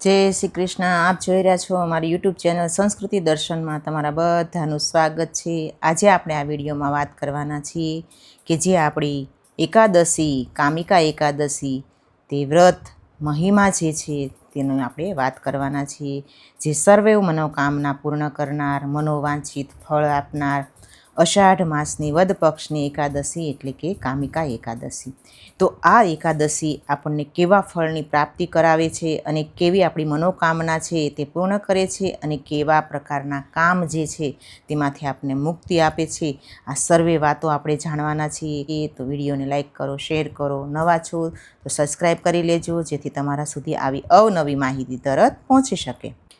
જય શ્રી કૃષ્ણ. આપ જોઈ રહ્યા છો અમારી યુટ્યુબ ચેનલ સંસ્કૃતિ દર્શનમાં. તમારા બધાનું સ્વાગત છે. આજે આપણે આ વિડીયોમાં વાત કરવાના છીએ કે જે આપણી એકાદશી, કામિકા એકાદશી, તે વ્રત, મહિમા જે છે તેનું આપણે વાત કરવાના છીએ. જે સર્વે મનોકામના પૂર્ણ કરનાર, મનોવાંછિત ફળ આપનાર અષાઢ માસની વદ પક્ષની એકાદશી એટલે કે કામિકા એકાદશી. તો આ એકાદશી આપણને કેવા ફળની પ્રાપ્તિ કરાવે છે અને કેવી આપણી મનોકામના છે તે પૂર્ણ કરે છે અને કેવા પ્રકારના કામ જે છે તેમાંથી આપણને મુક્તિ આપે છે. આ સર્વે વાતો આપણે જાણવાના છીએ. એ તો વિડીયોને લાઇક કરો, શેર કરો. નવા છો તો સબસ્ક્રાઈબ કરી લેજો જેથી તમારા સુધી આવી અવનવી માહિતી તરત પહોંચી શકે.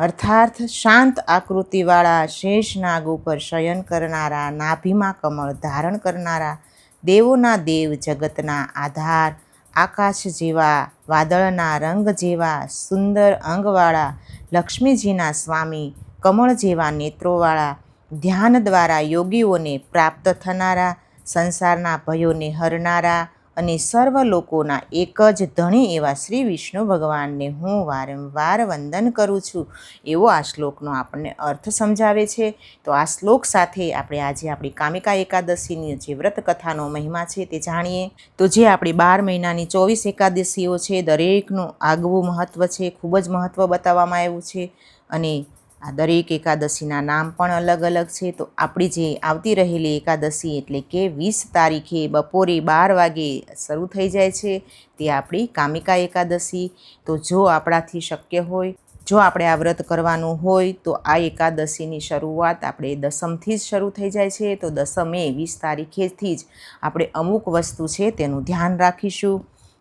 અર્થાર્થ શાંત આકૃતિવાળા શેષ નાગ ઉપર શયન કરનારા, નાભીમાં કમળ ધારણ કરનારા, દેવોના દેવ જગતના આધાર, આકાશ જેવા, વાદળના રંગ જેવા, સુંદર અંગવાળા, લક્ષ્મીજીના સ્વામી, કમળ જેવા નેત્રોવાળા, ધ્યાન દ્વારા યોગીઓને પ્રાપ્ત થનારા, સંસારના ભયોને હરનારા અને સર્વ લોકોના એક જ ધણી એવા શ્રી વિષ્ણુ ભગવાનને હું વારંવાર વંદન કરું છું. એવો આ શ્લોકનો આપણને અર્થ સમજાવે છે. તો આ શ્લોક સાથે આપણે આજે આપણી કામિકા એકાદશીની જે વ્રત કથાનો મહિમા છે તે જાણીએ. તો જે આપણી બાર મહિનાની ચોવીસ એકાદશીઓ છે, દરેકનું આગવું મહત્ત્વ છે, ખૂબ જ મહત્ત્વ બતાવવામાં આવ્યું છે. અને આ દરેક એકાદશીના નામ પણ અલગ અલગ છે. તો આપણી જે આવતી રહેલી એકાદશી એટલે કે વીસ તારીખે બપોરે બાર વાગે શરૂ થઈ જાય છે તે આપણી કામિકા એકાદશી. તો જો આપણાથી શક્ય હોય, જો આપણે આ વ્રત કરવાનું હોય, તો આ એકાદશીની શરૂઆત આપણે દસમથી જ શરૂ થઈ જાય છે. તો દસમે વીસ તારીખેથી જ આપણે અમુક વસ્તુ છે તેનું ધ્યાન રાખીશું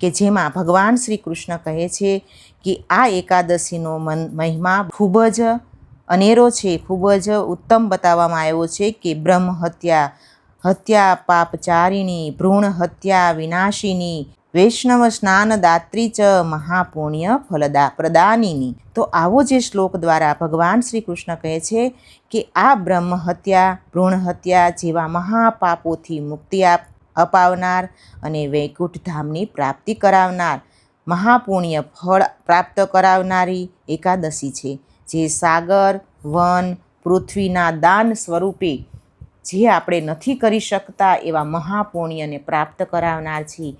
કે જેમાં ભગવાન શ્રી કૃષ્ણ કહે છે કે આ એકાદશીનો મન મહિમા ખૂબ જ અનેરો છે. ખૂબ જ ઉત્તમ બતાવવામાં આવ્યો છે કે બ્રહ્મ હત્યા હત્યા પાપચારિણી, ભ્રૂણ હત્યા વિનાશિની, વૈષ્ણવ સ્નાન દાત્રી ચ મહાપુણ્ય ફલદા પ્રદાનિની. તો આવો જે શ્લોક દ્વારા ભગવાન શ્રી કૃષ્ણ કહે છે કે આ બ્રહ્મ હત્યા, ભ્રૂણ હત્યા જેવા મહાપાપોથી મુક્તિ આપ, અપાવનાર અને વૈકુંઠ ધામની પ્રાપ્તિ કરાવનાર, મહાપુણ્ય ફળ પ્રાપ્ત કરાવનારી એકાદશી છે. જે સાગર, વન, પૃથ્વીના દાન સ્વરૂપે જે આપણે નથી કરી શકતા એવા મહાપુણ્યને પ્રાપ્ત કરાવનાર છે.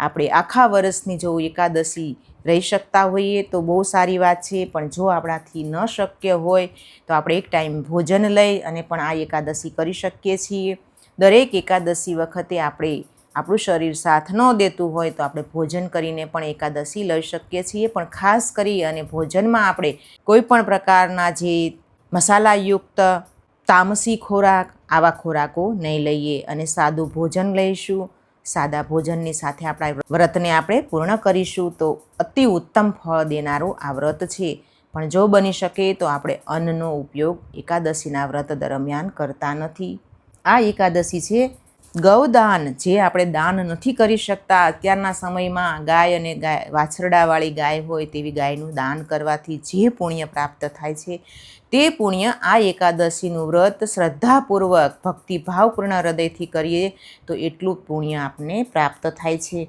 આપણે આખા વર્ષની જો એકાદશી રહી શકતા હોઈએ તો બહુ સારી વાત છે, પણ જો આપણાથી ન શક્ય હોય તો આપણે એક ટાઈમ ભોજન લઈ અને પણ આ એકાદશી કરી શકીએ છીએ. દરેક એકાદશી વખતે આપણે આપણું શરીર સાથ ન દેતું હોય તો આપણે ભોજન કરીને પણ એકાદશી લઈ શકીએ છીએ. પણ ખાસ કરી અને ભોજનમાં આપણે કોઈ પણ પ્રકારના જે મસાલાયુક્ત તામસી ખોરાક, આવા ખોરાકો નહીં લઈએ અને સાદું ભોજન લઈશું. સાદા ભોજનની સાથે આપણા વ્રતને આપણે પૂર્ણ કરીશું તો અતિ ઉત્તમ ફળ દેનારું આ વ્રત છે. પણ જો બની શકે તો આપણે અન્નનો ઉપયોગ એકાદશીના વ્રત દરમિયાન કરતા નથી. આ એકાદશી છે ગૌદાન જે આપણે દાન નથી કરી શકતા અત્યારના સમયમાં ગાય અને ગાય, વાછરડાવાળી ગાય હોય તેવી ગાયનું દાન કરવાથી જે પુણ્ય પ્રાપ્ત થાય છે, તે પુણ્ય આ એકાદશીનું વ્રત શ્રદ્ધાપૂર્વક, ભક્તિભાવપૂર્ણ હૃદયથી કરીએ તો એટલું પુણ્ય આપને પ્રાપ્ત થાય છે.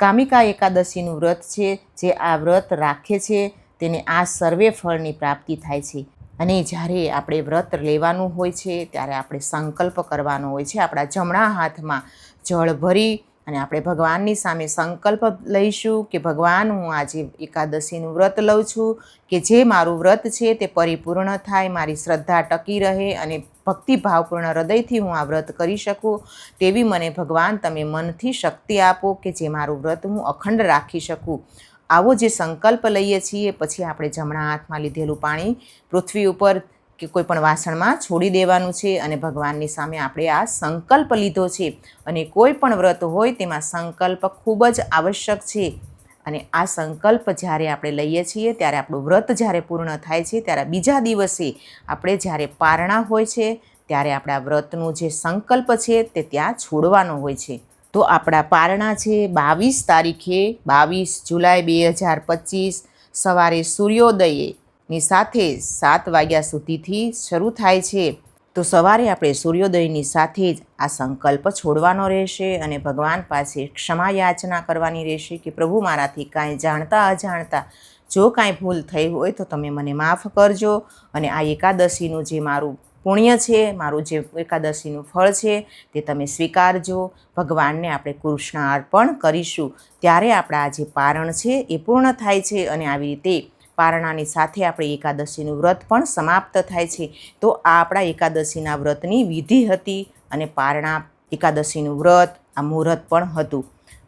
કામિકા એકાદશીનું વ્રત છે, જે આ વ્રત રાખે છે, તેને આ સર્વે ફળની પ્રાપ્તિ થાય છે. અને જ્યારે આપણે વ્રત લેવાનું હોય છે, ત્યારે આપણે સંકલ્પ કરવાનો હોય છે. આપણા જમણા હાથમાં જળ ભરી અને આપણે ભગવાનની સામે સંકલ્પ લઈશું કે, ભગવાન, હું આજે એકાદશીનું વ્રત લઉં છું, કે જે મારું વ્રત છે તે પરિપૂર્ણ થાય, મારી શ્રદ્ધા ટકી રહે અને ભક્તિભાવપૂર્ણ હૃદયથી હું આ વ્રત કરી શકું. તેવી મને ભગવાન તમે મનથી શક્તિ આપો કે, જે મારું વ્રત હું અખંડ રાખી શકું. આવો જે સંકલ્પ લઈએ છીએ, પછી આપણે જમણા હાથમાં લીધેલું પાણી પૃથ્વી ઉપર કે કોઈ પણ વાસણમાં છોડી દેવાનું છે અને ભગવાનની સામે આપણે આ સંકલ્પ લીધો છે. અને કોઈ પણ વ્રત હોય તેમાં સંકલ્પ ખૂબ જ આવશ્યક છે. અને આ સંકલ્પ જ્યારે આપણે લઈએ છીએ, ત્યારે આપણું વ્રત જ્યારે પૂર્ણ થાય છે, ત્યારે બીજા દિવસે આપણે જ્યારે પારણા હોય છે, ત્યારે આપણા વ્રતનું જે સંકલ્પ છે તે ત્યાં છોડવાનો હોય છે. તો આપણા પારણા છે બાવીસ તારીખે બાવીસ જુલાઈ બે હજાર પચીસ સવારે સૂર્યોદયની સાથે સાત વાગ્યા સુધીથી શરૂ થાય છે. તો સવારે આપણે સૂર્યોદયની સાથે જ આ સંકલ્પ છોડવાનો રહેશે અને ભગવાન પાસે ક્ષમા યાચના કરવાની રહેશે કે પ્રભુ મારાથી કાંઈ જાણતા અજાણતા જો કાંઈ ભૂલ થઈ હોય તો તમે મને માફ કરજો અને આ એકાદશીનું જે મારું પુણ્ય છે, મારું જે એકાદશીનું ફળ છે, તે તમે સ્વીકારજો. ભગવાનને આપણે કૃષ્ણ અર્પણ કરીશું. ત્યારે આપણા આ જે પારણ છે, એ પૂર્ણ થાય છે અને આવી રીતે પારણાની સાથે આપણે એકાદશીનું વ્રત પણ સમાપ્ત થાય છે. તો આ આપણા એકાદશીના વ્રતની વિધિ હતી અને પારણા એકાદશીનું વ્રત, આ મુહૂર્ત પણ હતું.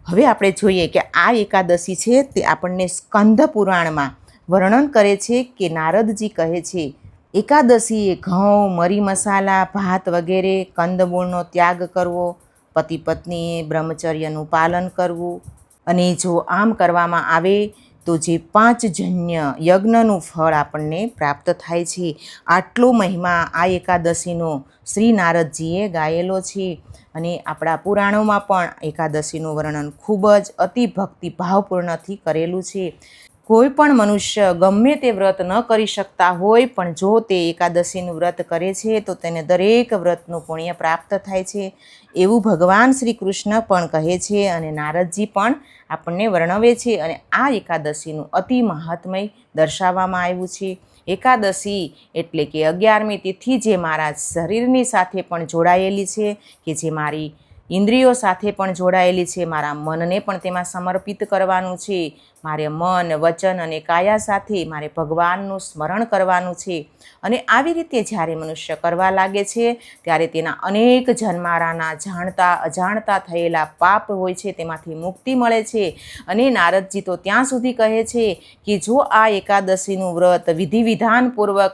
હવે આપણે જોઈએ કે આ એકાદશી છે તે આપણને સ્કંદ પુરાણમાં વર્ણન કરે છે કે નારદજી કહે છે એકાદશી એ ઘઉં, મરી મસાલા, ભાત વગેરે કંદમૂળનો ત્યાગ કરવો, પતિ પત્નીએ બ્રહ્મચર્યનું પાલન કરવું. અને જો આમ કરવામાં આવે, તો જે પાંચ જન્ય યજ્ઞનું ફળ આપણને પ્રાપ્ત થાય છે. આટલો મહિમા આ એકાદશીનો શ્રી નારદજીએ ગાયેલો છે. અને આપણા પુરાણોમાં પણ એકાદશીનું વર્ણન ખૂબ જ અતિ ભક્તિ ભાવપૂર્ણથી કરેલું છે. કોઈ પણ મનુષ્ય ગમે તે વ્રત ન કરી શકતા હોય, પણ જો તે એકાદશીનું વ્રત કરે છે, તો તેને દરેક વ્રતનું પુણ્ય પ્રાપ્ત થાય છે. એવું ભગવાન શ્રી કૃષ્ણ પણ કહે છે અને નારદજી પણ આપણને વર્ણવે છે અને આ એકાદશીનું અતિ મહાત્મય દર્શાવવામાં આવ્યું છે. એકાદશી એટલે કે અગિયારમી તિથિ જે મારા શરીરની સાથે પણ જોડાયેલી છે, કે જે મારી ઇન્દ્રિયો સાથે પણ જોડાયેલી છે. મારા મનને પણ તેમાં સમર્પિત કરવાનું છે. મારે મન, વચન અને કાયા સાથે મારે ભગવાનનું સ્મરણ કરવાનું છે. અને આવી રીતે જ્યારે મનુષ્ય કરવા લાગે છે, ત્યારે તેના અનેક જન્મારાના જાણતા, અજાણતા થયેલા પાપ હોય છે, તેમાંથી મુક્તિ મળે છે. અને નારદજી તો ત્યાં સુધી કહે છે કે જો આ એકાદશીનું વ્રત વિધિ વિધાનપૂર્વક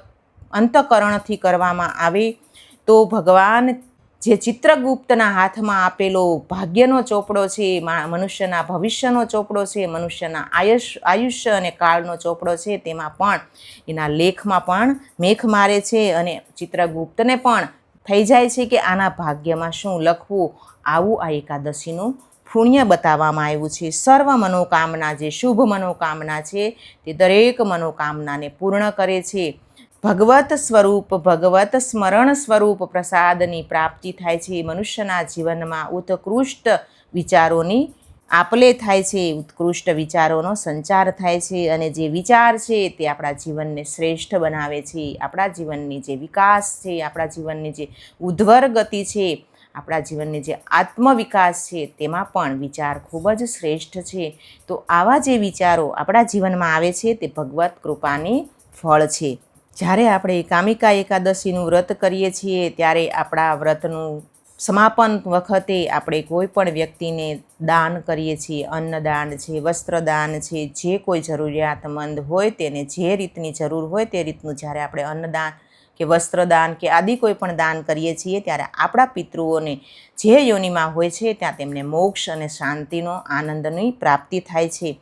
અંતકરણથી કરવામાં આવે, તો ભગવાન જે ચિત્રગુપ્તના હાથમાં આપેલો ભાગ્યનો ચોપડો છે મનુષ્યના ભવિષ્યનો ચોપડો છે, મનુષ્યના આયુષ, આયુષ્ય અને કાળનો ચોપડો છે, તેમાં પણ એના લેખમાં પણ મેખ મારે છે અને ચિત્રગુપ્તને પણ થઈ જાય છે કે આના ભાગ્યમાં શું લખવું, આવું આ એકાદશીનું પુણ્ય બતાવવામાં આવ્યું છે. સર્વ મનોકામના જે શુભ મનોકામના છે, તે દરેક મનોકામનાને પૂર્ણ કરે છે. ભગવત સ્વરૂપ, ભગવત સ્મરણ સ્વરૂપ પ્રસાદની પ્રાપ્તિ થાય છે. મનુષ્યના જીવનમાં ઉત્કૃષ્ટ વિચારોની આપલે થાય છે. ઉત્કૃષ્ટ વિચારોનો સંચાર થાય છે અને જે વિચાર છે તે આપણા જીવનને શ્રેષ્ઠ બનાવે છે. આપણા જીવનની જે વિકાસ છે, આપણા જીવનની જે ઉદ્ધવર ગતિ છે, આપણા જીવનની જે આત્મવિકાસ છે તેમાં પણ વિચાર ખૂબ જ શ્રેષ્ઠ છે. તો આવા જે વિચારો આપણા જીવનમાં આવે છે તે ભગવત કૃપાની ફળ છે. જ્યારે આપણે કામિકા એકાદશીનું વ્રત કરીએ છીએ, ત્યારે આપણા વ્રતનું સમાપન વખતે આપણે કોઈ પણ વ્યક્તિને દાન કરીએ છીએ. અન્નદાન છે, વસ્ત્રદાન છે, જે કોઈ જરૂરિયાતમંદ હોય તેને જે રીતની જરૂર હોય તે રીતનું જ્યારે આપણે અન્નદાન કે વસ્ત્રદાન કે આદિ કોઈ પણ દાન કરીએ છીએ, ત્યારે આપણા પિતૃઓને જે યોનિમાં હોય છે, ત્યાં તેમને મોક્ષ અને શાંતિનો આનંદની પ્રાપ્તિ થાય છે.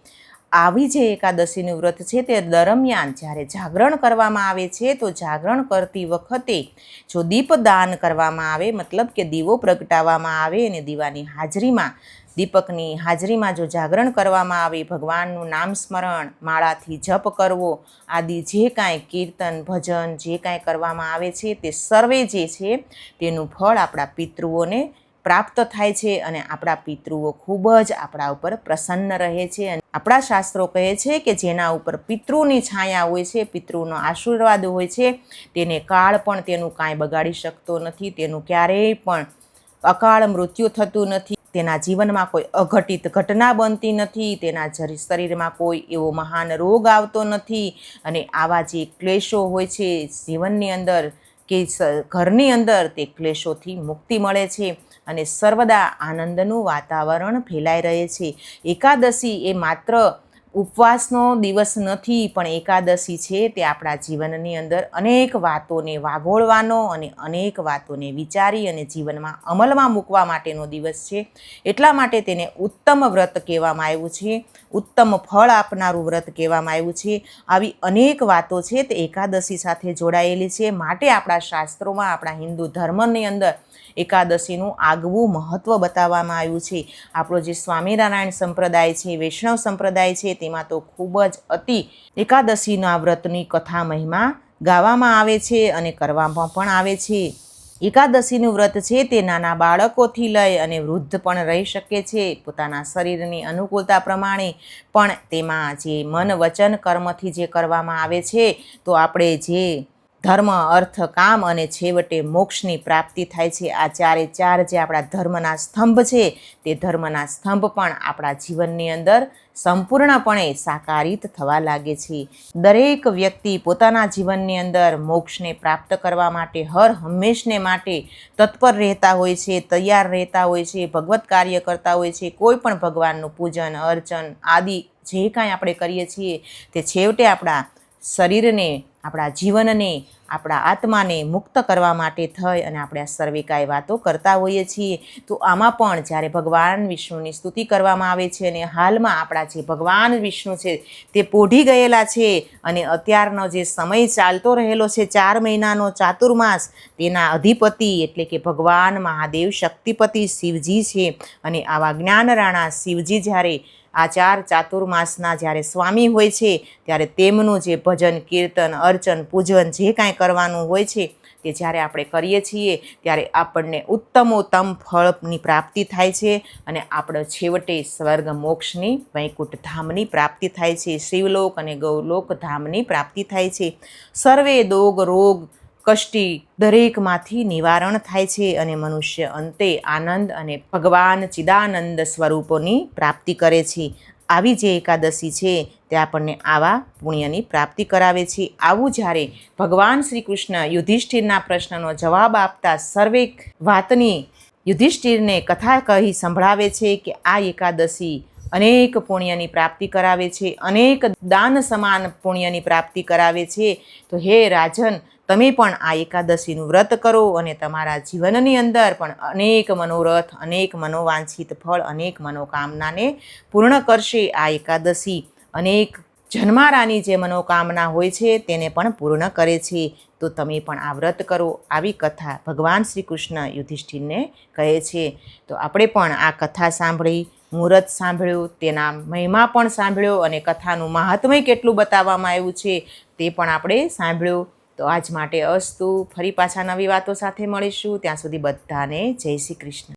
આવી જે એકાદશીનું વ્રત છે તે દરમિયાન જ્યારે જાગરણ કરવામાં આવે છે, તો જાગરણ કરતી વખતે જો દીપદાન કરવામાં આવે, મતલબ કે દીવો પ્રગટાવવામાં આવે અને દીવાની હાજરીમાં, દીપકની હાજરીમાં જો જાગરણ કરવામાં આવે, ભગવાનનું નામ સ્મરણ, માળાથી જપ કરવો આદિ જે કાંઈ કીર્તન, ભજન જે કાંઈ કરવામાં આવે છે તે સર્વે જે છે તેનું ફળ આપણા પિતૃઓને પ્રાપ્ત થાય છે અને આપણા પિતૃઓ ખૂબ જ આપણા ઉપર પ્રસન્ન રહે છે અને આપણા શાસ્ત્રો કહે છે કે જેના ઉપર પિતૃની છાયા હોય છે, પિતૃનો આશીર્વાદ હોય છે, તેને કાળ પણ તેનું કાંઈ બગાડી શકતો નથી, તેનું ક્યારેય પણ અકાળ મૃત્યુ થતું નથી, તેના જીવનમાં કોઈ અઘટિત ઘટના બનતી નથી, તેના શરીરમાં કોઈ એવો મહાન રોગ આવતો નથી અને આવા જે ક્લેશો હોય છે, જીવનની અંદર કે ઘરની અંદર તે ક્લેશોથી મુક્તિ મળે છે. અને સર્વદા આનંદનું વાતાવરણ ફેલાઈ રહે છે. એકાદશી એ માત્ર ઉપવાસનો દિવસ નથી, પણ એકાદશી છે તે આપણા જીવનની અંદર અનેક વાતોને વાગોળવાનો અને અનેક વાતોને વિચારી અને જીવનમાં અમલમાં મૂકવા માટેનો દિવસ છે. એટલા માટે તેને ઉત્તમ વ્રત કહેવામાં આવ્યું છે. ઉત્તમ ફળ આપનારું વ્રત કહેવામાં આવ્યું છે. આવી અનેક વાતો છે તે એકાદશી સાથે જોડાયેલી છે. માટે આપણા શાસ્ત્રોમાં, આપણા હિન્દુ ધર્મની અંદર એકાદશીનું આગવું મહત્ત્વ બતાવવામાં આવ્યું છે. આપણો જે સ્વામિનારાયણ સંપ્રદાય છે, વૈષ્ણવ સંપ્રદાય છે તેમાં તો ખૂબ જ અતિ એકાદશીના વ્રતની કથા મહિમા ગાવામાં આવે છે અને કરવામાં પણ આવે છે. એકાદશીનું વ્રત છે તે નાના બાળકોથી લઈ અને વૃદ્ધ પણ રહી શકે છે. પોતાના શરીરની અનુકૂળતા પ્રમાણે પણ તેમાં જે મન વચન કર્મથી જે કરવામાં આવે છે, તો આપણે જે ધર્મ, અર્થ, કામ અને છેવટે મોક્ષની પ્રાપ્તિ થાય છે. આ ચારે ચાર જે આપણા ધર્મના સ્તંભ છે, તે ધર્મના સ્તંભ પણ આપણા જીવનની અંદર સંપૂર્ણપણે સાકારિત થવા લાગે છે. દરેક વ્યક્તિ પોતાના જીવનની અંદર મોક્ષને પ્રાપ્ત કરવા માટે હર હંમેશને માટે તત્પર રહેતા હોય છે, તૈયાર રહેતા હોય છે, ભગવત કાર્ય કરતા હોય છે, કોઈ પણ ભગવાનનું પૂજન, અર્ચન આદિ જે કાંઈ આપણે કરીએ છીએ તે છેવટે આપણા શરીરને, આપણા જીવનને આપણા આત્માને મુક્ત કરવા માટે થઈ અને આપણે આ સર્વે કાંઈ વાતો કરતા હોઈએ છીએ. તો આમાં પણ જ્યારે ભગવાન વિષ્ણુની સ્તુતિ કરવામાં આવે છે અને હાલમાં આપણા જે ભગવાન વિષ્ણુ છે તે પોઢી ગયેલા છે અને અત્યારનો જે સમય ચાલતો રહેલો છે ચાર મહિનાનો ચાતુર્માસ, તેના અધિપતિ એટલે કે ભગવાન મહાદેવ શક્તિપતિ શિવજી છે. અને આવા જ્ઞાનરાણા શિવજી જ્યારે આ ચાર ચાતુર્માસના જ્યારે સ્વામી હોય છે, ત્યારે તેમનું જે ભજન, કીર્તન, અર્ચન, પૂજન જે કાંઈ કરવાનું હોય છે, તે જ્યારે આપણે કરીએ છીએ, ત્યારે આપણને ઉત્તમોત્તમ ફળની પ્રાપ્તિ થાય છે અને આપણે છેવટે સ્વર્ગ મોક્ષની વૈકુંઠ ધામની પ્રાપ્તિ થાય છે, શિવલોક અને ગૌલોક ધામની પ્રાપ્તિ થાય છે. સર્વે દોગ રોગ કષ્ટી દરેકમાંથી નિવારણ થાય છે અને મનુષ્ય અંતે આનંદ અને ભગવાન ચિદાનંદ સ્વરૂપોની પ્રાપ્તિ કરે છે. આવી જે એકાદશી છે તે આપણને આવા પુણ્યની પ્રાપ્તિ કરાવે છે. આવું જ્યારે ભગવાન શ્રી કૃષ્ણ યુધિષ્ઠિરના પ્રશ્નનો જવાબ આપતા સર્વે વાતની યુધિષ્ઠિરને કથા કહી સંભળાવે છે કે આ એકાદશી અનેક પુણ્યની પ્રાપ્તિ કરાવે છે, અનેક દાન સમાન પુણ્યની પ્રાપ્તિ કરાવે છે. તો હે રાજન તમે પણ આ એકાદશીનું વ્રત કરો અને તમારા જીવનની અંદર પણ અનેક મનોરથ, અનેક મનોવાંછિત ફળ, અનેક મનોકામનાને પૂર્ણ કરશે આ એકાદશી. અનેક જન્મારાની જે મનોકામના હોય છે તેને પણ પૂર્ણ કરે છે. તો તમે પણ આ વ્રત કરો આવી કથા ભગવાન શ્રી કૃષ્ણ યુધિષ્ઠિરને કહે છે. તો આપણે પણ આ કથા સાંભળી, મુહૂર્ત સાંભળ્યું, તેના મહિમા પણ સાંભળ્યો અને કથાનું મહાત્મય કેટલું બતાવવામાં આવ્યું છે તે પણ આપણે સાંભળ્યું. તો આજ માટે અસ્તુ. ફરી પાછા નવી વાતો સાથે મળીશું. ત્યાં સુધી બધાને જય શ્રી કૃષ્ણ.